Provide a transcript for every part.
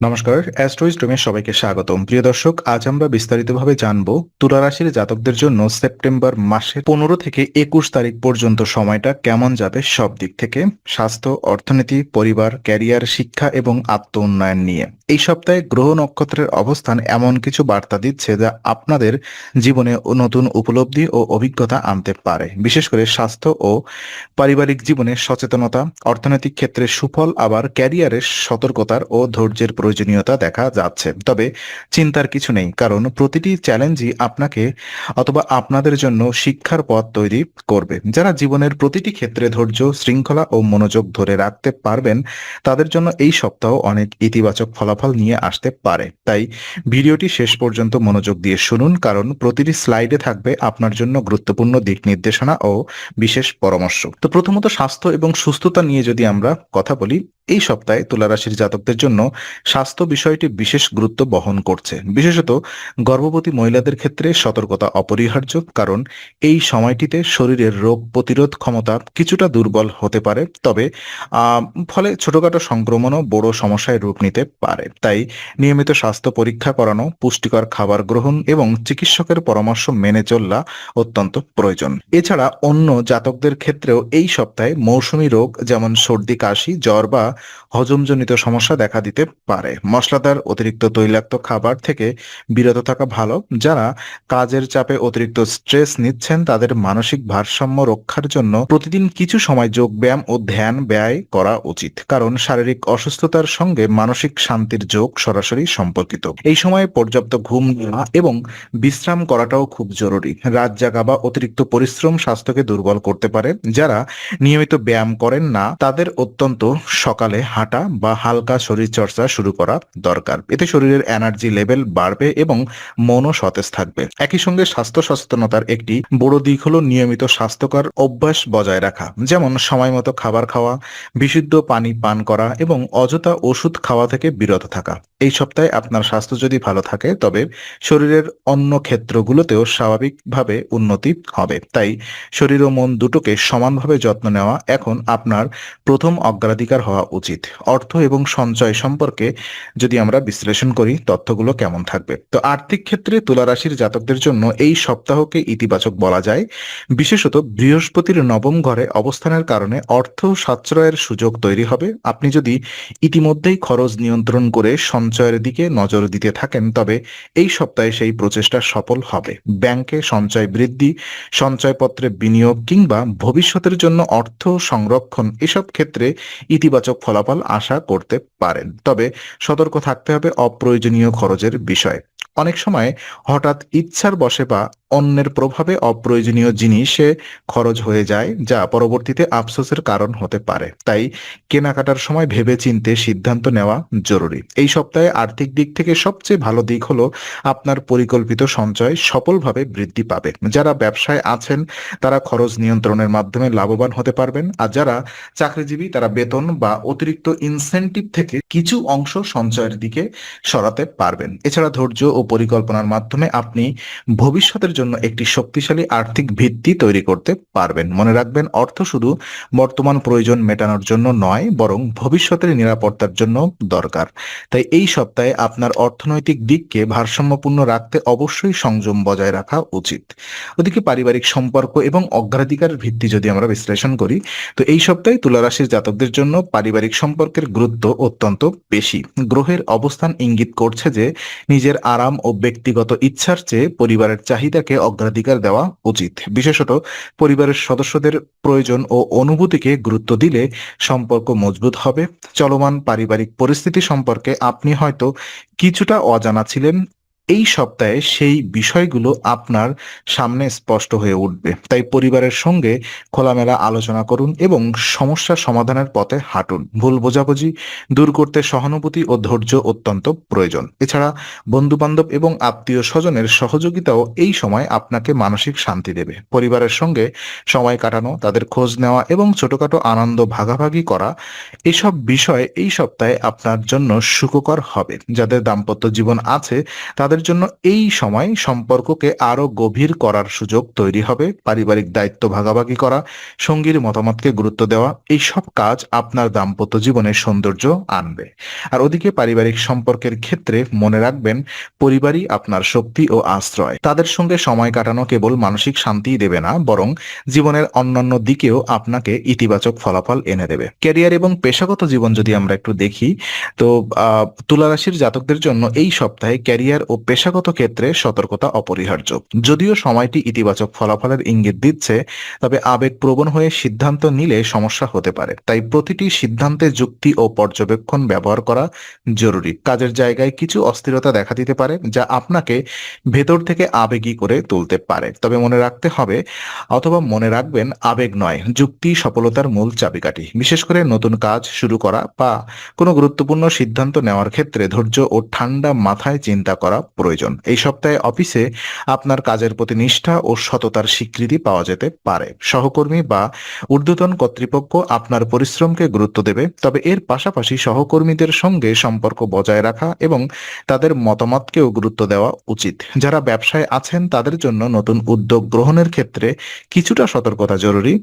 নমস্কার অ্যাস্ট্রোইস্টমে সবাইকে স্বাগতম। প্রিয় দর্শক, আজ আমরা বিস্তারিতভাবে জানব তুলা রাশির জাতকদের জন্য সেপ্টেম্বর মাসের পনেরো থেকে একুশ তারিখ পর্যন্ত সময়টা কেমন যাবে সব দিক থেকে, স্বাস্থ্য, অর্থনীতি, পরিবার, ক্যারিয়ার, শিক্ষা এবং আত্ম উন্নয়ন নিয়ে। এই সপ্তাহে গ্রহ নক্ষত্রের অবস্থান এমন কিছু বার্তা দিচ্ছে যা আপনাদের জীবনে নতুন উপলব্ধি ও অভিজ্ঞতা আনতে পারে। বিশেষ করে স্বাস্থ্য ও পারিবারিক জীবনে সচেতনতা, অর্থনৈতিক ক্ষেত্রে সুফল, আবার ক্যারিয়ারের সতর্কতার ও ধৈর্যের প্রয়োজনীয়তা দেখা যাচ্ছে। তবে চিন্তার কিছু নেই, কারণ প্রতিটি চ্যালেঞ্জই আপনাকে অথবা আপনাদের জন্য শিক্ষার পথ তৈরি করবে। যারা জীবনের প্রতিটি ক্ষেত্রে ধৈর্য, শৃঙ্খলা ও মনোযোগ ধরে রাখতে পারবেন, তাদের জন্য এই সপ্তাহ অনেক ইতিবাচক ফলাফল নিয়ে আসতে পারে। তাই ভিডিওটি শেষ পর্যন্ত মনোযোগ দিয়ে শুনুন, কারণ প্রতিটি স্লাইডে থাকবে আপনার জন্য গুরুত্বপূর্ণ দিক নির্দেশনা ও বিশেষ পরামর্শ। তো প্রথমত স্বাস্থ্য এবং সুস্থতা নিয়ে যদি আমরা কথা বলি এই সপ্তাহে তুলা রাশির জাতকদের জন্য স্বাস্থ্য বিষয়টি বিশেষ গুরুত্ব বহন করছে। বিশেষত গর্ভবতী মহিলাদের ক্ষেত্রে সতর্কতা অপরিহার্য, কারণ এই সময়টিতে শরীরের রোগ প্রতিরোধ ক্ষমতা কিছুটা দুর্বল হতে পারে, তবে ফলে ছোটখাটো সংক্রমণও বড় সমস্যায় রূপ নিতে পারে। তাই নিয়মিত স্বাস্থ্য পরীক্ষা করানো, পুষ্টিকর খাবার গ্রহণ এবং চিকিৎসকের পরামর্শ মেনে চলা অত্যন্ত প্রয়োজন। এছাড়া অন্য জাতকদের ক্ষেত্রেও এই সপ্তাহে মৌসুমী রোগ যেমন সর্দি, কাশি, জ্বর বা হজমজনিত সমস্যা দেখা দিতে পারে। মশলাদার অতিরিক্ত তৈলাক্ত খাবার থেকে বিরত থাকা ভালো। যারা কাজের চাপে অতিরিক্ত স্ট্রেস নিচ্ছেন, তাদের মানসিক ভারসাম্য রক্ষার জন্য প্রতিদিন কিছু সময় যোগ ব্যায়াম ও ধ্যান ব্যয় করা উচিত। কারণ শারীরিক অসুস্থতার সঙ্গে মানসিক শান্তির যোগ সরাসরি সম্পর্কিত। এই সময়ে পর্যাপ্ত ঘুম নেওয়া এবং বিশ্রাম করাটাও খুব জরুরি। রাত জাগা বা অতিরিক্ত পরিশ্রম স্বাস্থ্যকে দুর্বল করতে পারে। যারা নিয়মিত ব্যায়াম করেন না, তাদের অত্যন্ত সকালে হাঁটা বা হালকা শরীর চর্চা শুরু করা দরকার। এতে শরীরের এনার্জি লেভেল বাড়বে এবং মনও সতেজ থাকবে। একই সঙ্গে স্বাস্থ্য সচেতনতার একটি বড় দিক হলো নিয়মিত স্বাস্থ্যকর অভ্যাস বজায় রাখা, যেমন সময় মতো খাবার খাওয়া, বিশুদ্ধ পানি পান করা এবং অযথা ওষুধ খাওয়া থেকে বিরত থাকা। এই সপ্তাহে আপনার স্বাস্থ্য যদি ভালো থাকে, তবে শরীরের অন্য ক্ষেত্রগুলোতেও স্বাভাবিকভাবে উন্নতি হবে। তাই শরীর ও মন দুটোকে সমানভাবে যত্ন নেওয়া এখন আপনার প্রথম অগ্রাধিকার হওয়া উচিত। অর্থ এবং সঞ্চয় সম্পর্কে যদি আমরা বিশ্লেষণ করি, তথ্যগুলো কেমন থাকবে? তো আর্থিক ক্ষেত্রে তুলা রাশির জাতকদের জন্য এই সপ্তাহকে ইতিবাচক বলা যায়। বিশেষত বৃহস্পতির নবম ঘরে অবস্থানের কারণে অর্থ সাশ্রয়ের সুযোগ তৈরি হবে। আপনি যদি ইতিমধ্যেই খরচ নিয়ন্ত্রণ করে সঞ্চয়ের দিকে নজর দিতে থাকেন, তবে এই সপ্তাহে সেই প্রচেষ্টা সফল হবে। ব্যাংকে সঞ্চয় বৃদ্ধি, সঞ্চয়পত্রে বিনিয়োগ কিংবা ভবিষ্যতের জন্য অর্থ সংরক্ষণ, এসব ক্ষেত্রে ইতিবাচক ফলাফল আশা করতে পারেন। তবে সতর্ক থাকতে হবে অপ্রয়োজনীয় খরচের বিষয়ে। অনেক সময় হঠাৎ ইচ্ছার বসে বা অন্যের প্রভাবে অপ্রয়োজনীয় জিনিসে খরচ হয়ে যায়, যা পরবর্তীতে আফসোসের কারণ হতে পারে। তাই কেনাকাটার সময় ভেবে চিনতে সিদ্ধান্ত নেওয়া জরুরি। এই সপ্তাহে আর্থিক দিক থেকে সবচেয়ে ভালো দিক হলো আপনার পরিকল্পিত সঞ্চয় সফলভাবে বৃদ্ধি পাবে। যারা ব্যবসায় আছেন, তারা খরচ নিয়ন্ত্রণের মাধ্যমে লাভবান হতে পারবেন। আর যারা চাকরিজীবী, তারা বেতন বা অতিরিক্ত ইনসেন্টিভ থেকে কিছু অংশ সঞ্চয়ের দিকে সরাতে পারবেন। এছাড়া ধৈর্য ও পরিকল্পনার মাধ্যমে আপনি ভবিষ্যতের জন্য একটি শক্তিশালী আর্থিক ভিত্তি তৈরি করতে পারবেন। মনে রাখবেন, অর্থ শুধু বর্তমান প্রয়োজন মেটানোর জন্য নয়, বরং ভবিষ্যতের নিরাপত্তার জন্য দরকার। তাই এই সপ্তাহে আপনার অর্থনৈতিক দিককে ভারসাম্যপূর্ণ রাখতে অবশ্যই সংযম বজায় রাখা উচিত। ওদিকে পারিবারিক সম্পর্ক এবং অগ্রাধিকার ভিত্তি যদি আমরা বিশ্লেষণ করি, তো এই সপ্তাহে তুলারাশির জাতকদের জন্য পারিবারিক সম্পর্কের গুরুত্ব অত্যন্ত বেশি। গ্রহের অবস্থান ইঙ্গিত করছে যে, নিজের আরাম ও ব্যক্তিগত ইচ্ছার চেয়ে পরিবারের চাহিদাকে অগ্রাধিকার দেওয়া উচিত। বিশেষত পরিবারের সদস্যদের প্রয়োজন ও অনুভূতিকে গুরুত্ব দিলে সম্পর্ক মজবুত হবে। চলমান পারিবারিক পরিস্থিতি সম্পর্কে আপনি হয়তো কিছুটা অজানা ছিলেন। এই সপ্তাহে সেই বিষয়গুলো আপনার সামনে স্পষ্ট হয়ে উঠবে। তাই পরিবারের সঙ্গে খোলামেলা আলোচনা করুন এবং সমস্যা সমাধানের পথে হাঁটুন। ভুল বোঝাবুঝি দূর করতে সহানুভূতি ও ধৈর্য অত্যন্ত প্রয়োজন। এছাড়া বন্ধু বান্ধব এবং আত্মীয় স্বজনের সহযোগিতাও এই সময় আপনাকে মানসিক শান্তি দেবে। পরিবারের সঙ্গে সময় কাটানো, তাদের খোঁজ নেওয়া এবং ছোটখাটো আনন্দ ভাগাভাগি করা, এসব বিষয় এই সপ্তাহে আপনার জন্য সুখকর হবে। যাদের দাম্পত্য জীবন আছে, তাদের তাদের জন্য এই সময় সম্পর্ককে আরও গভীর করার সুযোগ তৈরি হবে। পারিবারিক দায়িত্ব ভাগাভাগি করা সঙ্গীর মতামতকে গুরুত্ব দেওয়া এই সব কাজ আপনার দাম্পত্য জীবনে সৌন্দর্য আনবে। আর ওদিকে পারিবারিক সম্পর্কের ক্ষেত্রে মনে রাখবেন পরিবারই আপনার শক্তি ও আশ্রয়। তাদের সঙ্গে সময় কাটানো কেবল মানসিক শান্তিই দেবে না বরং জীবনের অন্যান্য দিকেও আপনাকে ইতিবাচক ফলাফল এনে দেবে। ক্যারিয়ার এবং পেশাগত জীবন যদি আমরা একটু দেখি তো আহ, তুলা জাতকদের জন্য এই সপ্তাহে ক্যারিয়ার ও পেশাগত ক্ষেত্রে সতর্কতা অপরিহার্য। যদিও সময়টি ইতিবাচক ফলাফলের ইঙ্গিত দিচ্ছে, তবে আবেগপ্রবণ হয়ে সিদ্ধান্ত নিলে সমস্যা হতে পারে। তাই প্রতিটি সিদ্ধান্তে যুক্তি ও পর্যবেক্ষণ ব্যবহার করা জরুরি। কাজের জায়গায় কিছু অস্থিরতা দেখা দিতে পারে, যা আপনাকে ভেতর থেকে আবেগী করে তুলতে পারে। তবে মনে রাখতে হবে, অথবা মনে রাখবেন, আবেগ নয়, যুক্তি সফলতার মূল চাবিকাঠি। বিশেষ করে নতুন কাজ শুরু করা বা কোনো গুরুত্বপূর্ণ সিদ্ধান্ত নেওয়ার ক্ষেত্রে ধৈর্য ও ঠান্ডা মাথায় চিন্তা করা প্রয়োজন। এই সপ্তাহে অফিসে আপনার কাজের প্রতি নিষ্ঠা ও সততার স্বীকৃতি পাওয়া যেতে পারে। সহকর্মী বা ঊর্ধ্বতন কর্তৃপক্ষ আপনার পরিশ্রমকে গুরুত্ব দেবে, তবে এর পাশাপাশি সহকর্মীদের সঙ্গে সম্পর্ক বজায় রাখা এবং তাদের মতামতকেও গুরুত্ব দেওয়া উচিত। যারা ব্যবসায় আছেন, তাদের জন্য নতুন উদ্যোগ গ্রহণের ক্ষেত্রে কিছুটা সতর্কতা জরুরি।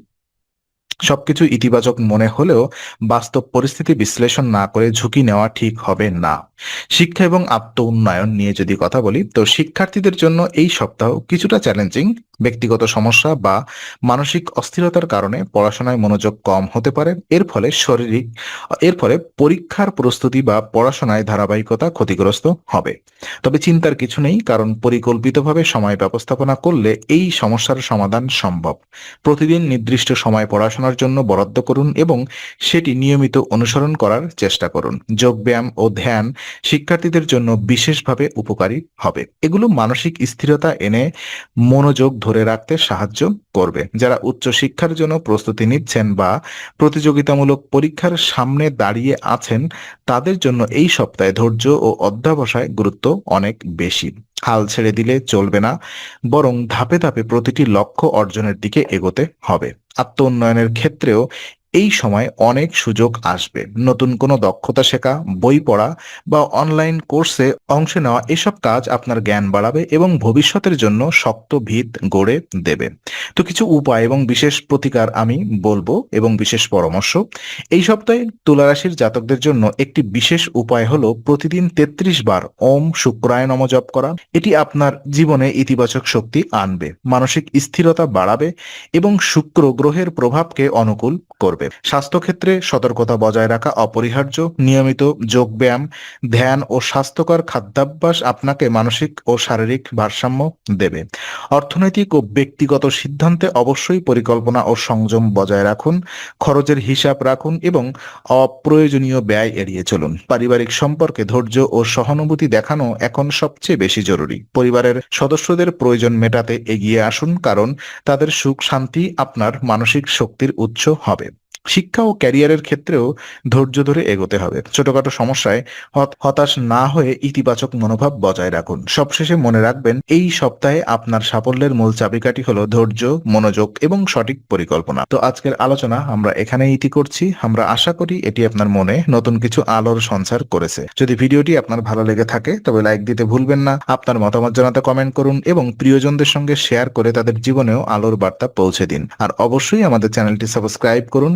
সবকিছু ইতিবাচক মনে হলেও বাস্তব পরিস্থিতি বিশ্লেষণ না করে ঝুঁকি নেওয়া ঠিক হবে না। শিক্ষা এবং আত্ম উন্নয়ন নিয়ে যদি কথা বলি, তো শিক্ষার্থীদের জন্য এই সপ্তাহ কিছুটা চ্যালেঞ্জিং ব্যক্তিগত সমস্যা বা মানসিক অস্থিরতার কারণে পড়াশোনায় মনোযোগ কম হতে পারে। এর ফলে শারীরিক, এর ফলে পরীক্ষার প্রস্তুতি বা পড়াশোনায় ধারাবাহিকতা ক্ষতিগ্রস্ত হবে। তবে চিন্তার কিছু নেই, কারণ পরিকল্পিতভাবে সময় ব্যবস্থাপনা করলে এই সমস্যার সমাধান সম্ভব। প্রতিদিন নির্দিষ্ট সময় পড়াশোনার জন্য বরাদ্দ করুন এবং সেটি নিয়মিত অনুসরণ করার চেষ্টা করুন। যোগব্যায়াম ও ধ্যান শিক্ষার্থীদের জন্য বিশেষভাবে উপকারী হবে। এগুলো মানসিক স্থিরতা এনে মনোযোগ ধরে রাখতে সাহায্য করবে। যারা উচ্চ শিক্ষার জন্য প্রস্তুতি নিচ্ছেন বা প্রতিযোগিতামূলক পরীক্ষার সামনে দাঁড়িয়ে আছেন, তাদের জন্য এই সপ্তাহে ধৈর্য ও অধ্যাবসায় গুরুত্ব অনেক বেশি। হাল ছেড়ে দিলে চলবে না, বরং ধাপে ধাপে প্রতিটি লক্ষ্য অর্জনের দিকে এগোতে হবে। আত্ম উন্নয়নের ক্ষেত্রেও এই সময় অনেক সুযোগ আসবে। নতুন কোনো দক্ষতা শেখা, বই পড়া বা অনলাইন কোর্সে অংশ নেওয়া, এসব কাজ আপনার জ্ঞান বাড়াবে এবং ভবিষ্যতের জন্য শক্ত ভিত গড়ে দেবে। তো কিছু উপায় এবং বিশেষ প্রতিকার আমি বলব এবং বিশেষ পরামর্শ। এই সপ্তাহে তুলা রাশির জাতকদের জন্য একটি বিশেষ উপায় হলো প্রতিদিন তেত্রিশ বার ওম শুক্রায় নম জপ করা। এটি আপনার জীবনে ইতিবাচক শক্তি আনবে, মানসিক স্থিরতা বাড়াবে এবং শুক্র গ্রহের প্রভাবকে অনুকূল করবে। স্বাস্থ্যক্ষেত্রে সতর্কতা বজায় রাখা অপরিহার্য, নিয়মিত যোগব্যায়াম, ধ্যান ও স্বাস্থ্যকর খাদ্যাভ্যাস আপনাকে মানসিক ও শারীরিক ভারসাম্য দেবে। অর্থনৈতিক ও ব্যক্তিগত সিদ্ধান্তে অবশ্যই পরিকল্পনা ও সংযম বজায় রাখুন, খরচের হিসাব রাখুন এবং অপ্রয়োজনীয় ব্যয় এড়িয়ে চলুন। পারিবারিক সম্পর্কে ধৈর্য ও সহানুভূতি দেখানো এখন সবচেয়ে বেশি জরুরি। পরিবারের সদস্যদের প্রয়োজন মেটাতে এগিয়ে আসুন কারণ তাদের সুখ শান্তি আপনার মানসিক শক্তির উৎস হবে। শিক্ষা ও ক্যারিয়ারের ক্ষেত্রেও ধৈর্য ধরে এগোতে হবে। ছোটখাটো সমস্যায় হত- হতাশ না হয়ে ইতিবাচক মনোভাব বজায় রাখুন। সবশেষে মনে রাখবেন, এই সপ্তাহে আপনার সাফল্যের মূল চাবিকাঠি হলো ধৈর্য, মনোযোগ এবং সঠিক পরিকল্পনা। তো আজকের আলোচনা আমরা এখানে ইতি করছি। আমরা আশা করি এটি আপনার মনে নতুন কিছু আলোর সঞ্চার করেছে। যদি ভিডিওটি আপনার ভালো লেগে থাকে, তবে লাইক দিতে ভুলবেন না, আপনার মতামত জানাতে কমেন্ট করুন এবং প্রিয়জনদের সঙ্গে শেয়ার করে তাদের জীবনেও আলোর বার্তা পৌঁছে দিন। আর অবশ্যই আমাদের চ্যানেলটি সাবস্ক্রাইব করুন